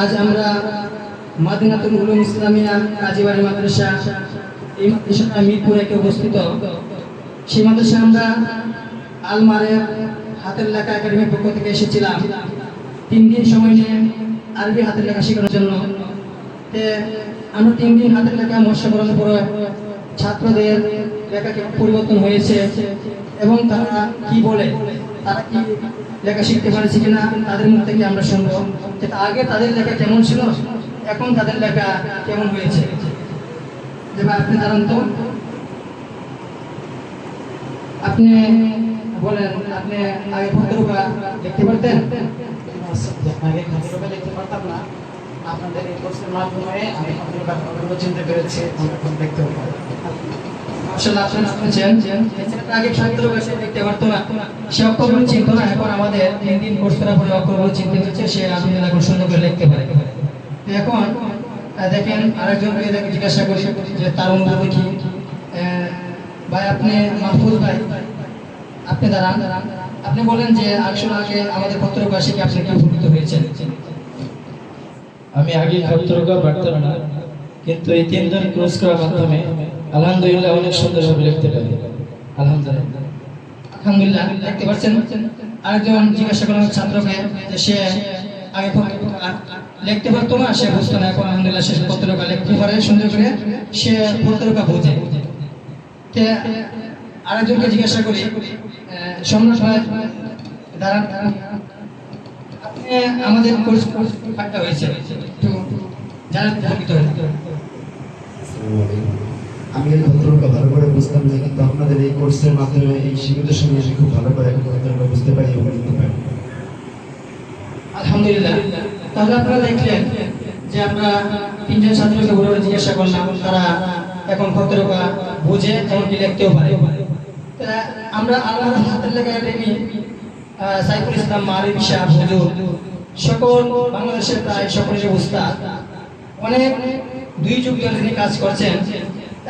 আজ আমরা মাদিনাতুল উলুম ইসলামিয়া কাজীবাড়ি মাদ্রাসা, এই মাদ্রাসা মিরপুর একে অবস্থিত। সেই মাদ্রাসা আমরা আলমারের হাতের লেখা একাডেমির পক্ষ থেকে এসেছিলাম। তিন দিন সময় নিয়ে আরবি হাতের লেখা শেখানোর জন্য। আমরা তিন দিন হাতের লেখা মশা করানোর পরে ছাত্রদের লেখা পরিবর্তন হয়েছে এবং তারা কি বলে? তারা কি লেখা শিখতে পারেছে কিনা তাদের মুখ থেকে আমরা শুনব যে আগে তাদের লেখা কেমন ছিল, এখন তাদের লেখা কেমন হয়েছে। যে আপনি দাঁড়ান তো। আপনি বলেন, আপনি আগে ফটোরূপা দেখতে পারতেন? আগে খাতিরূপে দেখতে পারতাম না। আপনাদের এই কোর্সের মাধ্যমে আমি ব্যাপারগুলো চিনতে পেরেছি দেখতে পারি মাশাআল্লাহ আপনি শুনেছেন এছাড়া আগে না। সে না, এখন আমাদের পেরেছে সে দেখেন ভাই, আপনি ভাই। আপনি দাঁড়ান। আপনি বলেন যে, আসলে আগে আমাদের পত্রকা শিখে আপনি কি উপকৃত হয়েছেন। আমি আগে ভক্তরকা পারতাম না, কিন্তু এই তিন দিন কোর্স করার মাধ্যমে আলহামদুলিল্লাহ অনেক সুন্দরভাবে লিখতে পারি। আলহামদুলিল্লাহ। আলহামদুলিল্লাহ দেখতে পাচ্ছেন? আরেকজন জিজ্ঞাসা করলাম ছাত্রকে যে সে আগে লিখতে পারতো না সে বুঝতো না এখন আলহামদুলিল্লাহ সে পত্রকা লিখতে পারে সুন্দর করে সে পত্রকা বোঝে। আরেকজনকে জিজ্ঞাসা করি সম্রাট ভাই দাঁড়ান। আপনি আমাদের কোর্স কোর্স হয়েছে একটু আমি এই ভদ্রলোকটা ভালো করে বুঝতাম না, কিন্তু আপনাদের এই কোর্সের মাধ্যমে এই শিবিরের সঙ্গে এসে খুব ভালো করে এখন বুঝতে পারি এবং লিখতে পারি। আলহামদুলিল্লাহ। তাহলে আপনারা দেখলেন যে আমরা তিনজন ছাত্রকে বলে জিজ্ঞাসা করলাম, তারা এখন বুঝে, এমনকি লিখতেও পারে। আমরা আল্লাহ হাতের লেখা সাইফুল ইসলাম শাহ হুজুর, সকল বাংলাদেশের প্রায় সকলের উস্তাদ। অনেক দুই যুগ ধরে তিনি কাজ করছেন।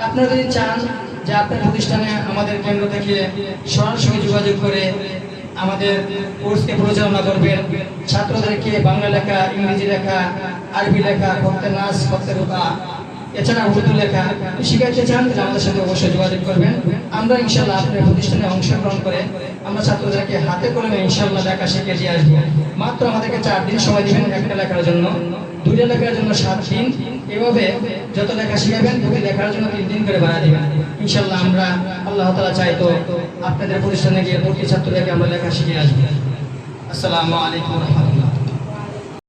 আপনারা যদি চান যে আপনার প্রতিষ্ঠানে আমাদের কেন্দ্র থেকে সরাসরি যোগাযোগ করে আমাদের কোর্সকে পরিচালনা করবেন, ছাত্রদেরকে বাংলা লেখা, ইংরেজি লেখা, আরবি লেখা করতে নাচ করতে রোকা এছাড়া উর্দু লেখা শিখাইতে চান আমাদের সাথে অবশ্যই যোগাযোগ করবেন। আমরা ইনশাল্লাহ আপনার প্রতিষ্ঠানে অংশগ্রহণ করে আমরা ছাত্রদেরকে হাতে কলমে ইনশাল্লাহ লেখা শিখে দিয়ে আসব। মাত্র আমাদেরকে চার দিন সময় দিবেন একটা লেখার জন্য। দুইটা লেখার জন্য সাত দিন। এভাবে যত লেখা শিখাবেন প্রতি লেখার জন্য তিন দিন করে বানা দিবেন। ইনশাল্লাহ আমরা আল্লাহ তালা চাই তো আপনাদের প্রতিষ্ঠানে গিয়ে প্রতি ছাত্রদেরকে আমরা লেখা শিখে আসব। আসসালামু আলাইকুম